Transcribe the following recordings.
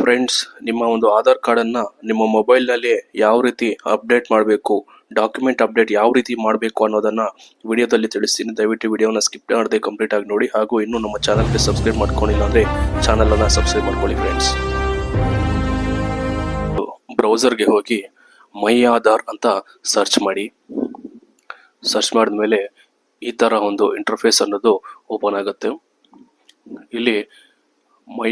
Friends ನಿಮ್ಮ ಒಂದು ಆಧಾರ್ ಕಾರ್ಡನ್ನು ನಿಮ್ಮ ಮೊಬೈಲ್ನಲ್ಲಿ ಯಾವ ರೀತಿ ಅಪ್ಡೇಟ್ ಮಾಡಬೇಕು, ಡಾಕ್ಯುಮೆಂಟ್ ಅಪ್ಡೇಟ್ ಯಾವ ರೀತಿ ಮಾಡಬೇಕು ಅನ್ನೋದನ್ನು ವಿಡಿಯೋದಲ್ಲಿ ತಿಳಿಸ್ತೀನಿ ದಯವಿಟ್ಟು ವಿಡಿಯೋನ ಸ್ಕಿಪ್ ಮಾಡದೆ ಕಂಪ್ಲೀಟ್ ಆಗಿ ನೋಡಿ. ಹಾಗೂ ಇನ್ನೂ ನಮ್ಮ ಚಾನಲ್ಗೆ ಸಬ್ಸ್ಕ್ರೈಬ್ ಮಾಡ್ಕೊಂಡಿಲ್ಲ ಅಂದರೆ ಚಾನಲನ್ನು ಸಬ್ಸ್ಕ್ರೈಬ್ ಮಾಡ್ಕೊಳ್ಳಿ ಫ್ರೆಂಡ್ಸ್ ಬ್ರೌಸರ್ಗೆ ಹೋಗಿ ಮೈ ಆಧಾರ್ ಅಂತ ಸರ್ಚ್ ಮಾಡಿ. ಸರ್ಚ್ ಮಾಡಿದ್ಮೇಲೆ ಈ ಥರ ಒಂದು ಇಂಟರ್ಫೇಸ್ ಅನ್ನೋದು ಓಪನ್ ಆಗುತ್ತೆ. ಇಲ್ಲಿ ಮೈ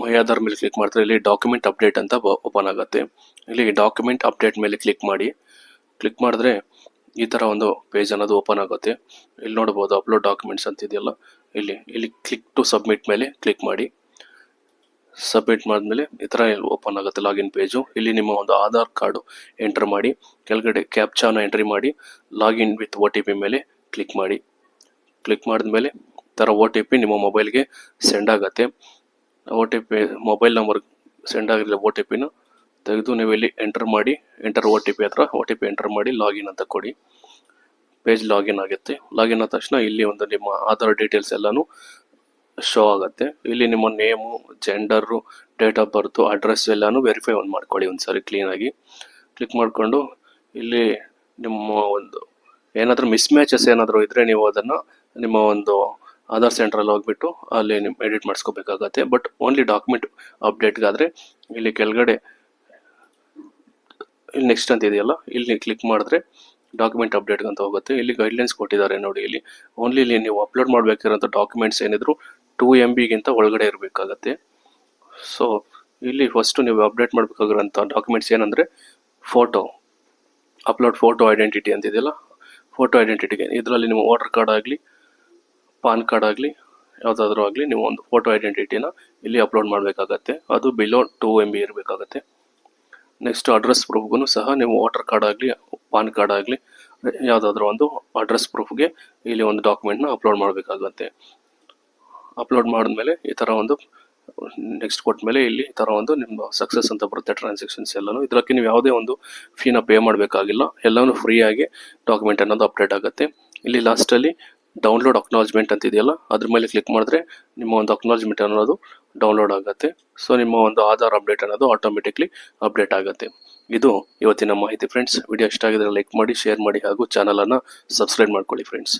ಮೈ ಆಧಾರ್ ಮೇಲೆ ಕ್ಲಿಕ್ ಮಾಡಿದ್ರೆ ಇಲ್ಲಿ ಡಾಕ್ಯುಮೆಂಟ್ ಅಪ್ಡೇಟ್ ಅಂತ ಓಪನ್ ಆಗುತ್ತೆ. ಇಲ್ಲಿ ಡಾಕ್ಯುಮೆಂಟ್ ಅಪ್ಡೇಟ್ ಮೇಲೆ ಕ್ಲಿಕ್ ಮಾಡಿ ಕ್ಲಿಕ್ ಮಾಡಿದ್ರೆ ಈ ಥರ ಒಂದು ಪೇಜ್ ಅನ್ನೋದು ಓಪನ್ ಆಗುತ್ತೆ. ಇಲ್ಲಿ ನೋಡ್ಬೋದು ಅಪ್ಲೋಡ್ ಡಾಕ್ಯುಮೆಂಟ್ಸ್ ಅಂತ ಇದೆಯಲ್ಲ. ಇಲ್ಲಿ ಇಲ್ಲಿ ಕ್ಲಿಕ್ ಟು ಸಬ್ಮಿಟ್ ಮೇಲೆ ಕ್ಲಿಕ್ ಮಾಡಿ. ಸಬ್ಮಿಟ್ ಮಾಡಿದ್ಮೇಲೆ ಈ ಥರ ಓಪನ್ ಆಗುತ್ತೆ ಲಾಗಿನ್ ಪೇಜು ಇಲ್ಲಿ ನಿಮ್ಮ ಒಂದು ಆಧಾರ್ ಕಾರ್ಡು ಎಂಟ್ರ್ ಮಾಡಿ, ಕೆಳಗಡೆ ಕ್ಯಾಪ್ಚಾನ ಎಂಟ್ರಿ ಮಾಡಿ login with O T P ಮೇಲೆ ಕ್ಲಿಕ್ ಮಾಡಿ. ಕ್ಲಿಕ್ ಮಾಡಿದ್ಮೇಲೆ ಥರ ಒ ಟಿ ಪಿ ನಿಮ್ಮ ಮೊಬೈಲ್ಗೆ ಸೆಂಡ್ ಆಗುತ್ತೆ. O T P mobile number send ಆಗಿರಲಿ ಓ ಟಿ ಪಿನ ತೆಗೆದು ನೀವು ಇಲ್ಲಿ ಎಂಟರ್ ಮಾಡಿ ಎಂಟರ್ ಒ ಟಿ ಪಿ ಹತ್ರ ಓ ಟಿ ಪಿ ಎಂಟರ್ ಮಾಡಿ ಲಾಗಿನ್ ಅಂತ ಕೊಡಿ. ಪೇಜ್ ಲಾಗಿನ್ ಆಗುತ್ತೆ. ಲಾಗಿನ್ ಆದ ತಕ್ಷಣ ಇಲ್ಲಿ ಒಂದು ನಿಮ್ಮ ಆಧಾರ್ ಡೀಟೇಲ್ಸ್ ಎಲ್ಲನೂ ಶೋ ಆಗುತ್ತೆ. ಇಲ್ಲಿ ನಿಮ್ಮ name gender date of birth address ಎಲ್ಲನೂ ವೆರಿಫೈ ಒಂದು ಮಾಡ್ಕೊಳ್ಳಿ ಒಂದ್ಸರಿ ಕ್ಲೀನಾಗಿ ಕ್ಲಿಕ್ ಮಾಡಿಕೊಂಡು ಇಲ್ಲಿ ನಿಮ್ಮ ಒಂದು ಏನಾದರೂ ಮಿಸ್ ಮ್ಯಾಚಸ್ ಏನಾದರೂ ಇದ್ದರೆ ನೀವು ಅದನ್ನು ನಿಮ್ಮ ಒಂದು ಆಧಾರ್ ಸೆಂಟ್ರಲ್ಲಿ ಹೋಗ್ಬಿಟ್ಟು ಅಲ್ಲಿ ನಿಮ್ಮ ಎಡಿಟ್ ಮಾಡಿಸ್ಕೋಬೇಕಾಗತ್ತೆ. ಬಟ್ ಓನ್ಲಿ ಡಾಕ್ಯುಮೆಂಟ್ ಅಪ್ಡೇಟ್ಗಾದರೆ ಇಲ್ಲಿ ಕೆಳಗಡೆ ಇಲ್ಲಿ ನೆಕ್ಸ್ಟ್ ಅಂತ ಇದೆಯಲ್ಲ, ಇಲ್ಲಿ ಕ್ಲಿಕ್ ಮಾಡಿದ್ರೆ ಡಾಕ್ಯುಮೆಂಟ್ ಅಪ್ಡೇಟ್ ಅಂತ ಹೋಗುತ್ತೆ. ಇಲ್ಲಿ ಗೈಡ್ಲೈನ್ಸ್ ಕೊಟ್ಟಿದ್ದಾರೆ ನೋಡಿ ಇಲ್ಲಿ. ಓನ್ಲಿ ಇಲ್ಲಿ ನೀವು ಅಪ್ಲೋಡ್ ಮಾಡಬೇಕಿರೋಂಥ ಡಾಕ್ಯುಮೆಂಟ್ಸ್ ಏನಿದ್ರು ಟೂ ಎಂ ಬಿಗಿಂತ ಒಳಗಡೆ ಇರಬೇಕಾಗತ್ತೆ. ಸೊ ಇಲ್ಲಿ ಫಸ್ಟು ನೀವು ಅಪ್ಡೇಟ್ ಮಾಡಬೇಕಾಗಿರೋಂಥ ಡಾಕ್ಯುಮೆಂಟ್ಸ್ ಏನಂದರೆ ಫೋಟೋ ಅಪ್ಲೋಡ್ ಫೋಟೋ ಐಡೆಂಟಿಟಿ ಅಂತಿದೆಯಲ್ಲ ಫೋಟೋ ಐಡೆಂಟಿಟಿಗೆ ಇದರಲ್ಲಿ ನಿಮ್ಮ ವೋಟರ್ ಕಾರ್ಡ್ ಆಗಲಿ ಪಾನ್ ಕಾರ್ಡ್ ಆಗಲಿ, ಯಾವುದಾದ್ರೂ ಆಗಲಿ, ನೀವು ಒಂದು ಫೋಟೋ ಐಡೆಂಟಿಟಿನ ಇಲ್ಲಿ ಅಪ್ಲೋಡ್ ಮಾಡಬೇಕಾಗತ್ತೆ. ಅದು ಬಿಲೋ ಟೂ ಎಂ ಬಿ ಇರಬೇಕಾಗತ್ತೆ. ನೆಕ್ಸ್ಟ್ ಅಡ್ರೆಸ್ ಪ್ರೂಫ್ಗೂ ಸಹ ನೀವು ವೋಟರ್ ಕಾರ್ಡ್ ಆಗಲಿ, ಪಾನ್ ಕಾರ್ಡ್ ಆಗಲಿ, ಯಾವುದಾದ್ರೂ ಒಂದು ಅಡ್ರೆಸ್ ಪ್ರೂಫ್ಗೆ ಇಲ್ಲಿ ಒಂದು ಡಾಕ್ಯುಮೆಂಟ್ನ ಅಪ್ಲೋಡ್ ಮಾಡಬೇಕಾಗತ್ತೆ. ಅಪ್ಲೋಡ್ ಮಾಡಿದ್ಮೇಲೆ ಈ ಥರ ಒಂದು ನೆಕ್ಸ್ಟ್ ಕೊಟ್ಮೇಲೆ ಇಲ್ಲಿ ಈ ಥರ ಒಂದು ನಿಮ್ಮ ಸಕ್ಸಸ್ ಅಂತ ಬರುತ್ತೆ ಟ್ರಾನ್ಸಾಕ್ಷನ್ಸ್ ಎಲ್ಲನೂ. ಇದಕ್ಕೆ ನೀವು ಯಾವುದೇ ಒಂದು ಫೀನ ಪೇ ಮಾಡಬೇಕಾಗಿಲ್ಲ. ಎಲ್ಲನೂ ಫ್ರೀಯಾಗಿ ಡಾಕ್ಯುಮೆಂಟ್ ಅನ್ನೋದು ಅಪ್ಡೇಟ್ ಆಗುತ್ತೆ. ಇಲ್ಲಿ ಲಾಸ್ಟಲ್ಲಿ ಡೌನ್ಲೋಡ್ ಅಕ್ನಾಲಜ್ಮೆಂಟ್ ಅಂತ ಇದೆಯಲ್ಲ ಅದ್ರ ಮೇಲೆ ಕ್ಲಿಕ್ ಮಾಡಿದ್ರೆ ನಿಮ್ಮ ಒಂದು ಅಕ್ನಾಲಜ್ಮೆಂಟ್ ಅನ್ನೋದು ಡೌನ್ಲೋಡ್ ಆಗುತ್ತೆ. ಸೊ ನಿಮ್ಮ ಒಂದು ಆಧಾರ್ ಅಪ್ಡೇಟ್ ಅನ್ನೋದು ಆಟೋಮೆಟಿಕ್ಲಿ ಅಪ್ಡೇಟ್ ಆಗುತ್ತೆ. ಇದು ಇವತ್ತಿನ ಮಾಹಿತಿ ಫ್ರೆಂಡ್ಸ್ ವಿಡಿಯೋ ಇಷ್ಟ ಆಗಿದ್ರೆ ಲೈಕ್ ಮಾಡಿ ಶೇರ್ ಮಾಡಿ ಹಾಗೂ ಚಾನಲನ್ನು ಸಬ್ಸ್ಕ್ರೈಬ್ ಮಾಡ್ಕೊಳ್ಳಿ ಫ್ರೆಂಡ್ಸ್